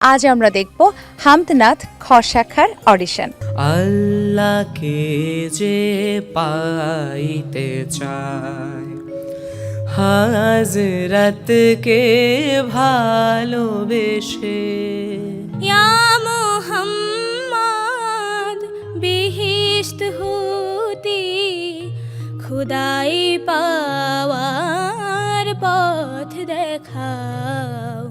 আজ আমরা দেখব হামদনাথ খ অডিশন আল্লাহকে যে পাইতে চায় হাজরত কে ভালোবেসে মোহাম্মদ বিহিষ্ট হতে খুদাই পাওয়ার পথ দেখাও।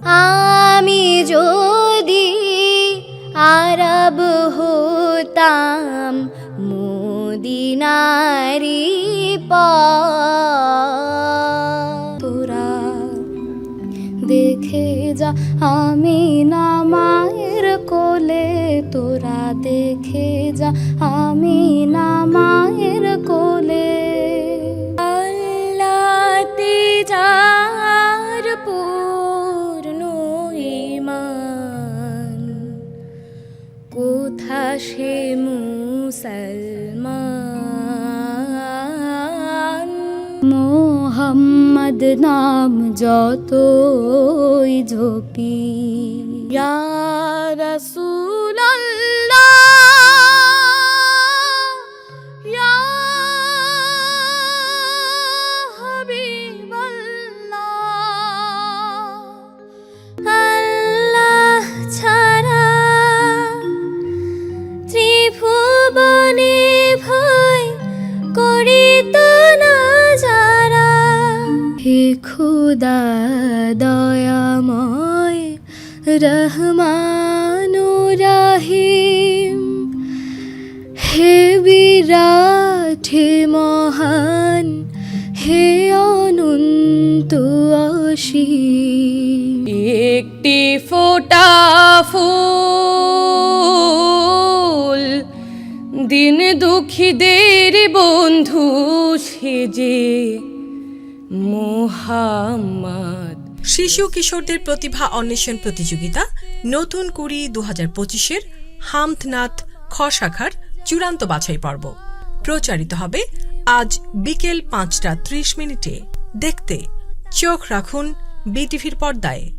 মোদিনারি তোরা দেখে যা আমি না মায়ের কোলে। তোরা দেখে যা আমি না মায়ের কোলে। আল্লাহতে যার পূর্ণ কোথা সে মুসলমান? মোহাম্মদ নাম যতই ঝোপি ইয়া খুদা দয়াময় রহমান রাহিম হে বিরাট, হে মহান, হে অনন্ত অসীম। একটি ফোটা ফুল, দিন দুঃখীদের বন্ধু সেজে মোহাম্মদ। শিশু কিশোরদের প্রতিভা অন্বেষণ প্রতিযোগিতা নতুন কুড়ি দু হাজার পঁচিশের হামথনাথ খ শাখার চূড়ান্ত বাছাই পর্ব। প্রচারিত হবে আজ বিকেল পাঁচটা ত্রিশ মিনিটে। দেখতে চোখ রাখুন বিটিভির পর্দায়।